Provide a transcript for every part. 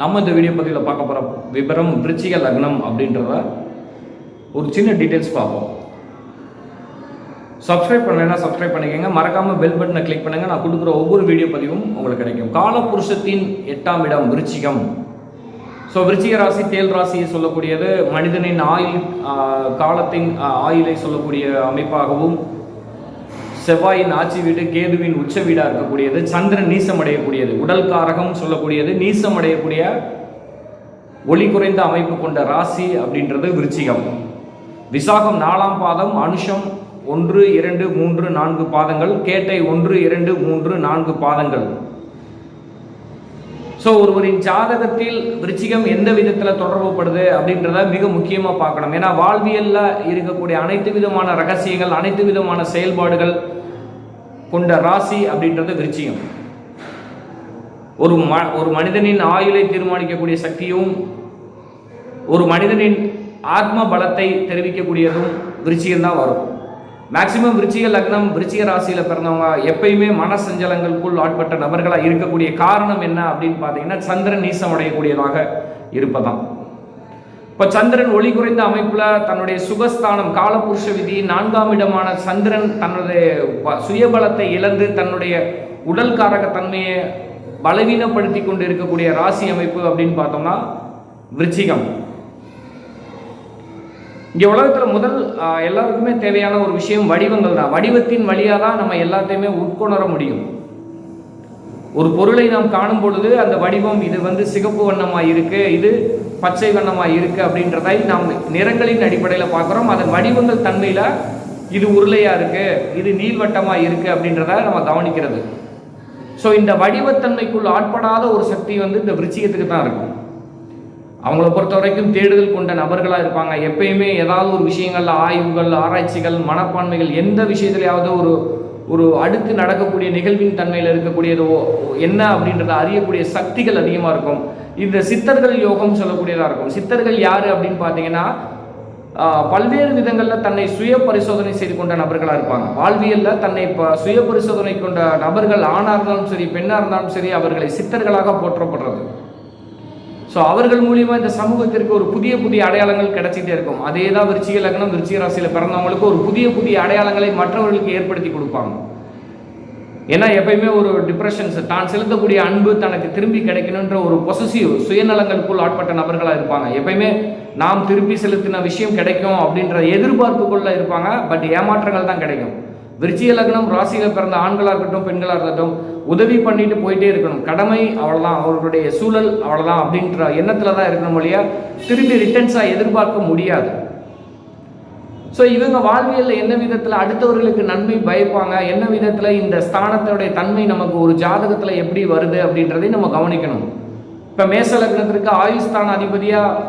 நம்ம இந்த வீடியோ பதிவில் பார்க்க போகிற விபரம் விருச்சிக லக்னம் அப்படின்றத ஒரு சின்ன டீட்டெயில்ஸ் பார்ப்போம். சப்ஸ்கிரைப் பண்ணலைன்னா சப்ஸ்கிரைப் பண்ணிக்கோங்க. மறக்காமல் பெல் பட்டனை கிளிக் பண்ணுங்கள் நான் கொடுக்குற ஒவ்வொரு வீடியோ பதிவும் உங்களுக்கு கிடைக்கும். காலபுருஷத்தின் எட்டாம் இடம் விருச்சிகம். ஸோ விருச்சிக ராசி தேல் ராசியை சொல்லக்கூடியது மனிதனின் ஆயுள் காலத்தின் ஆயுளை சொல்லக்கூடிய அமைப்பாகவும் செவ்வாயின் ஆட்சி வீடு கேதுவின் உச்ச வீடாக இருக்கக்கூடியது சந்திரன் நீசம் அடையக்கூடியது உடல் காரகம் சொல்லக்கூடியது நீசம் அடையக்கூடிய ஒளி குறைந்த அமைப்பு கொண்ட ராசி அப்படின்றது விருச்சிகம். விசாகம் நாலாம் பாதம் அனுஷம் ஒன்று இரண்டு மூன்று நான்கு பாதங்கள் கேட்டை ஒன்று இரண்டு மூன்று நான்கு பாதங்கள். ஸோ ஒருவரின் ஜாதகத்தில் விருச்சிகம் எந்த விதத்தில் தொடர்புப்படுது அப்படின்றத மிக முக்கியமாக பார்க்கணும். ஏன்னா வாழ்வியலில் இருக்கக்கூடிய அனைத்து விதமான ரகசியங்கள் அனைத்து விதமான செயல்பாடுகள் கொண்ட ராசி அப்படின்றது விருச்சியம் ஒரு ம ஒரு மனிதனின் ஆயுளை தீர்மானிக்கக்கூடிய சக்தியும் ஒரு மனிதனின் ஆத்ம பலத்தை தெரிவிக்கக்கூடியதும் விருச்சிகம் தான் வரும். மேக்சிமம் விருச்சிக லக்னம் விருச்சிக ராசியில் பிறந்தவங்க எப்பயுமே மன சஞ்சலங்களுக்குள் ஆட்பட்ட நபர்களாக இருக்கக்கூடிய காரணம் என்ன அப்படின்னு பார்த்தீங்கன்னா சந்திரன் நீசம் அடையக்கூடியதாக இருப்பதாம். இப்போ சந்திரன் ஒளி குறைந்த அமைப்பில் தன்னுடைய சுகஸ்தானம் காலபுருஷ விதி நான்காம் இடமான சந்திரன் தன்னுடைய ப- சுயபலத்தை இழந்து தன்னுடைய உடல் காரக தன்மையை பலவீனப்படுத்தி கொண்டு இருக்கக்கூடிய ராசி அமைப்பு அப்படின்னு பார்த்தோம்னா விருச்சிகம். இங்கே உலகத்தில் முதல் எல்லாருக்குமே தேவையான ஒரு விஷயம் வடிவங்கள் தான் வடிவத்தின் வழியாக தான் நம்ம எல்லாத்தையுமே உட்கொணர முடியும். ஒரு பொருளை நாம் காணும் பொழுது அந்த வடிவம் இது வந்து சிகப்பு வண்ணமாக இருக்கு இது பச்சை வண்ணமாக இருக்கு அப்படின்றதை நாம் நிறங்களின் அடிப்படையில் பார்க்குறோம். அதன் வடிவங்கள் தன்மையில் இது உருளையாக இருக்கு இது நீள்வட்டமாக இருக்கு அப்படின்றத நம்ம கவனிக்கிறது. ஸோ இந்த வடிவத்தன்மைக்குள் ஆட்படாத ஒரு சக்தி வந்து இந்த விருச்சிகத்துக்கு தான் இருக்கும். அவங்கள பொறுத்த வரைக்கும் தேடுதல் கொண்ட நபர்களாக இருப்பாங்க. எப்பயுமே ஏதாவது ஒரு விஷயங்கள் ஆய்வுகள் ஆராய்ச்சிகள் மனப்பான்மைகள் எந்த விஷயத்துலையாவது ஒரு ஒரு அடுத்து நடக்கக்கூடிய நிகழ்வின் தன்மையில் இருக்கக்கூடியதோ என்ன அப்படின்றத அறியக்கூடிய சக்திகள் அதிகமாக இருக்கும். இந்த சித்தர்கள் யோகம் சொல்லக்கூடியதாக இருக்கும். சித்தர்கள் யார் அப்படின்னு பார்த்தீங்கன்னா பல்வேறு விதங்களில் தன்னை சுய பரிசோதனை செய்து கொண்ட நபர்களாக இருப்பாங்க. வாழ்வியலில் தன்னை இப்போ சுய பரிசோதனை கொண்ட நபர்கள் ஆணாக இருந்தாலும் சரி பெண்ணாக இருந்தாலும் சரி அவர்களை சித்தர்களாக போற்றப்படுறது. ஸோ அவர்கள் மூலியமாக இந்த சமூகத்திற்கு ஒரு புதிய புதிய அடையாளங்கள் கிடைச்சிட்டே இருக்கும். அதே தான் விருச்சிக லக்னம் விருச்சிக ராசியில் பிறந்தவங்களுக்கு ஒரு புதிய புதிய அடையாளங்களை மற்றவர்களுக்கு ஏற்படுத்தி கொடுப்பாங்க. ஏன்னா எப்பயுமே ஒரு டிப்ரெஷன்ஸ் தான் செலுத்தக்கூடிய அன்பு தனக்கு திரும்பி கிடைக்கணுன்ற ஒரு பொசசிவ் சுயநலங்களுக்குள் ஆட்பட்ட நபர்களாக இருப்பாங்க. எப்பயுமே நாம் திரும்பி செலுத்தின விஷயம் கிடைக்கும் அப்படின்ற எதிர்பார்ப்புக்குள்ள இருப்பாங்க. பட் ஏமாற்றங்கள் தான் கிடைக்கும். விருச்சிக லக்னம் ராசியில் பிறந்த ஆண்களாக இருக்கட்டும் பெண்களாக இருக்கட்டும் உதவி பண்ணிட்டு போயிட்டே இருக்கணும். கடமை அவ்வளோதான் அவர்களுடைய சூழல் அவ்வளோதான் அப்படின்ற எண்ணத்தில் தான் இருக்கணும் மொழியா திரும்பி ரிட்டர்ன்ஸாக எதிர்பார்க்க முடியாது. ஸோ இவங்க வாழ்வியலில் என்ன விதத்தில் அடுத்தவர்களுக்கு நன்மை பயப்பாங்க என்ன விதத்தில் இந்த ஸ்தானத்தோடைய தன்மை நமக்கு ஒரு ஜாதகத்தில் எப்படி வருது அப்படின்றதையும் நம்ம கவனிக்கணும். இப்போ மேச லக்னத்திற்கு ஆயுஸ்தான அதிபதியாக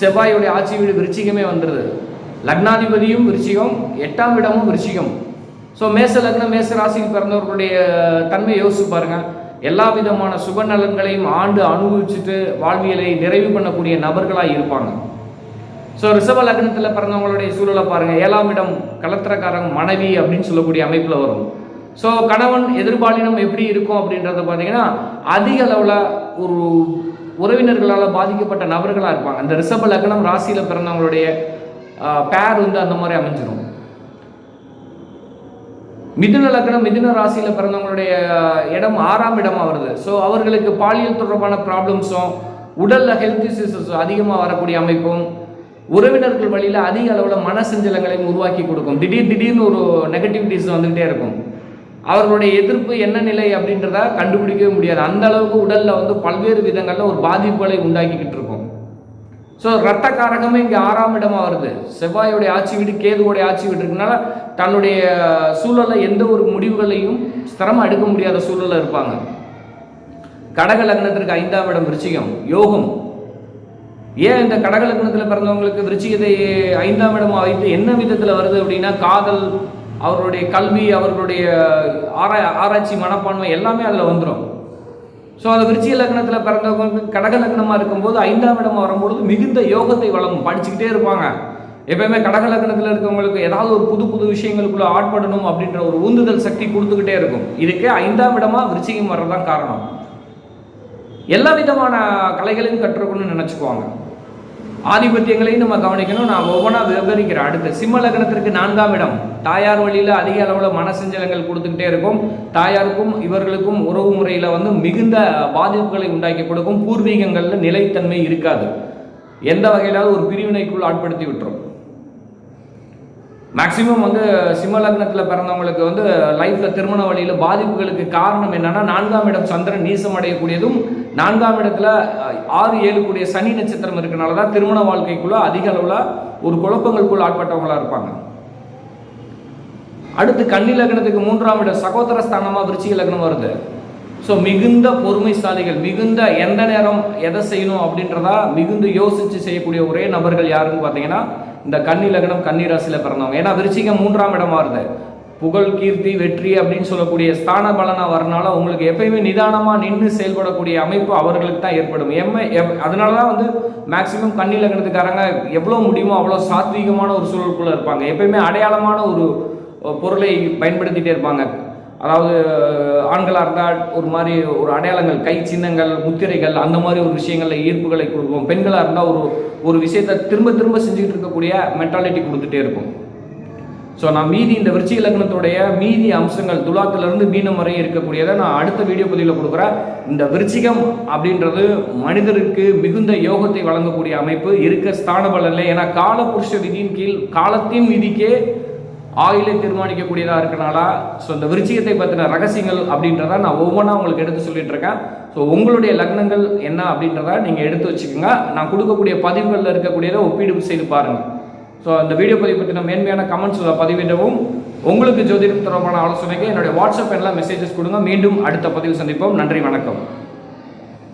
செவ்வாயுடைய ஆட்சி வீடு விருச்சிகமே வந்துடுது லக்னாதிபதியும் விருச்சிகம் எட்டாம் இடமும் விருச்சிகம். ஸோ மேச லக்னம் மேச ராசியில் பிறந்தவர்களுடைய தன்மை யோசிச்சு பாருங்கள் எல்லா விதமான சுப நலன்களையும் ஆண்டு அனுபவிச்சுட்டு வாழ்வியலை நிறைவு பண்ணக்கூடிய நபர்களாக இருப்பாங்க. ஸோ ரிஷப லக்னத்தில் பிறந்தவங்களுடைய சூழலை பாருங்கள் ஏழாம் இடம் கலத்திரக்காரங்க மனைவி அப்படின்னு சொல்லக்கூடிய அமைப்பில் வரும். ஸோ கணவன் எதிர்பாலினம் எப்படி இருக்கும் அப்படின்றத பார்த்தீங்கன்னா அதிக அளவில் ஒரு உறவினர்களால் பாதிக்கப்பட்ட நபர்களாக இருப்பாங்க. அந்த ரிஷப லக்னம் ராசியில் பிறந்தவங்களுடைய பேர் வந்து அந்த மாதிரி அமைஞ்சிடும் மிதுன லக்னம் மிதுன ராசியில் பிறந்தவங்களுடைய இடம் ஆறாம் இடமாக வருது. ஸோ அவர்களுக்கு பாலியல் தொடர்பான ப்ராப்ளம்ஸும் உடலில் ஹெல்த் இஷ்யூஸும் அதிகமாக வரக்கூடிய அமைப்பும் உறவினர்கள் வழியில் அதிக அளவில் மன சஞ்சலங்களையும் உருவாக்கி கொடுக்கும். திடீர் திடீர்னு ஒரு நெகட்டிவிட்டிஸ் வந்துகிட்டே இருக்கும். அவர்களுடைய எதிர்ப்பு என்ன நிலை அப்படின்றத கண்டுபிடிக்கவே முடியாது. அந்த அளவுக்கு உடலில் வந்து பல்வேறு விதங்களில் ஒரு பாதிப்புகளை உண்டாக்கிக்கிட்டு இருக்கும். ஸோ ரத்த காரகமே இங்கே ஆறாம் இடமாக வருது. செவ்வாயோடைய ஆட்சி வீடு கேதுவோடைய ஆட்சி வீடு இருக்கனால தன்னுடைய சூழலை எந்த ஒரு முடிவுகளையும் ஸ்திரமாக எடுக்க முடியாத சூழலில் இருப்பாங்க. கடக லக்னத்திற்கு ஐந்தாம் இடம் விருச்சிகம் யோகம். ஏன் இந்த கடக லக்னத்தில் பிறந்தவங்களுக்கு விருச்சிகத்தை ஐந்தாம் இடமா வைத்து என்ன விதத்தில் வருது அப்படின்னா காதல் அவர்களுடைய கல்வி அவர்களுடைய ஆரா ஆராய்ச்சி மனப்பான்மை எல்லாமே அதில் வந்துடும் ஸோ அந்த விருச்சிக லக்னத்தில் பிறந்தவங்க கடக லக்னமாக இருக்கும்போது ஐந்தாம் இடம் வரும்பொழுது மிகுந்த யோகத்தை வழங்கும் படிச்சுக்கிட்டே இருப்பாங்க. எப்பயுமே கடக லக்னத்தில் இருக்கவங்களுக்கு ஏதாவது ஒரு புது புது விஷயங்களுக்குள்ள ஆட்படணும் அப்படின்ற ஒரு உந்துதல் சக்தி கொடுத்துக்கிட்டே இருக்கும். இதுக்கு ஐந்தாம் இடமா விருச்சிகம் வர்றதான் காரணம். எல்லா விதமான கலைகளையும் கற்றுக்கணும்னு நினச்சிக்குவாங்க. ஆதிபத்தியங்களையும் நம்ம கவனிக்கணும். நான் ஒவ்வொன்றா விவரிக்கிறேன் அடுத்து சிம்ம லக்னத்திற்கு நான்காம் இடம். தாயார் வழியில் அதிக அளவில் மனசஞ்சலங்கள் கொடுத்துக்கிட்டே இருக்கும். தாயாருக்கும் இவர்களுக்கும் உறவு முறையில் வந்து மிகுந்த பாதிப்புகளை உண்டாக்கி கொடுக்கும். பூர்வீகங்களில் நிலைத்தன்மை இருக்காது. எந்த வகையிலாவது ஒரு பிரிவினைக்குள் ஆட்படுத்தி விட்டுரும். மேக்சிமம் வந்து சிம்ம லக்னத்தில் பிறந்தவங்களுக்கு வந்து லைஃப்பில் திருமண வழியில் பாதிப்புகளுக்கு காரணம் என்னன்னா நான்காம் இடம் சந்திரன் நீசம் அடையக்கூடியதும் நான்காம் இடத்துல ஆறு ஏழு கூடிய சனி நட்சத்திரம் இருக்கனால தான் திருமண வாழ்க்கைக்குள்ளே அதிக அளவில் ஒரு குழப்பங்களுக்குள் ஆட்பட்டவங்களாக இருப்பாங்க. அடுத்து கன்னி லக்னத்துக்கு மூன்றாம் இடம் சகோதர ஸ்தானமாக விருச்சிக லக்னம் வருது. ஸோ மிகுந்த பொறுமைசாலிகள் மிகுந்த எந்த நேரம் எதை செய்யணும் அப்படின்றதா மிகுந்து யோசித்து செய்யக்கூடிய ஒரே நபர்கள் யாருன்னு பார்த்தீங்கன்னா இந்த கன்னி லக்னம் கன்னி ராசியில் பிறந்தவங்க. ஏன்னா விருச்சிகம் மூன்றாம் இடமா இருந்தது புகழ் கீர்த்தி வெற்றி அப்படின்னு சொல்லக்கூடிய ஸ்தான பலனாக வரனால உங்களுக்கு எப்பயுமே நிதானமாக நின்று செயல்படக்கூடிய அமைப்பு அவர்களுக்கு தான் ஏற்படும். எம்மை எப் அதனால தான் வந்து மேக்சிமம் கண்ணி லக்னத்துக்காரங்க எவ்வளோ முடியுமோ அவ்வளோ சாத்வீகமான ஒரு சூழலுக்குள்ளே இருப்பாங்க. எப்பயுமே அடையாளமான ஒரு பொருளை பயன்படுத்திகிட்டே இருப்பாங்க. அதாவது ஆண்களாக இருந்தால் ஒரு மாதிரி ஒரு அடையாளங்கள் கை சின்னங்கள் முத்திரைகள் அந்த மாதிரி ஒரு விஷயங்களில் ஈர்ப்புகளை கொடுக்கும். பெண்களாக இருந்தால் ஒரு ஒரு விஷயத்தை திரும்ப திரும்ப செஞ்சுக்கிட்டு இருக்கக்கூடிய மென்டாலிட்டி கொடுத்துட்டே இருக்கும். ஸோ நான் மீதி இந்த விருச்சிக லக்னத்துடைய மீதி அம்சங்கள் துலாத்திலிருந்து மீனம் வரை இருக்கக்கூடியதை நான் அடுத்த வீடியோ பதிவில் கொடுக்குறேன். இந்த விருச்சிகம் அப்படின்றது மனிதருக்கு மிகுந்த யோகத்தை வழங்கக்கூடிய அமைப்பு. இருக்க ஸ்தான பலனில் ஏன்னா காலபுருஷ விதியின் கீழ் காலத்தின் விதிக்கே ஆயிலை தீர்மானிக்கக்கூடியதாக இருக்கிறனால? ஸோ இந்த விருச்சிகத்தை பற்றின ரகசியங்கள் அப்படின்றத நான் ஒவ்வொன்றா உங்களுக்கு எடுத்து சொல்லிட்டு இருக்கேன். ஸோ உங்களுடைய லக்னங்கள் என்ன அப்படின்றத நீங்கள் எடுத்து வச்சுக்கோங்க. நான் கொடுக்கக்கூடிய பதிவுகளில் இருக்கக்கூடியதை ஒப்பீடு செய்து பாருங்கள் ஸோ அந்த வீடியோ பதிவு பற்றின மேன்மையான கமெண்ட்ஸ் பதிவிடவும். உங்களுக்கு ஜோதிடம் தொடர்பான ஆலோசனைக்கு என்னுடைய வாட்ஸ்அப் எல்லாம் மெசேஜஸ் கொடுங்க. மீண்டும் அடுத்த பதிவு சந்திப்போம். நன்றி வணக்கம்.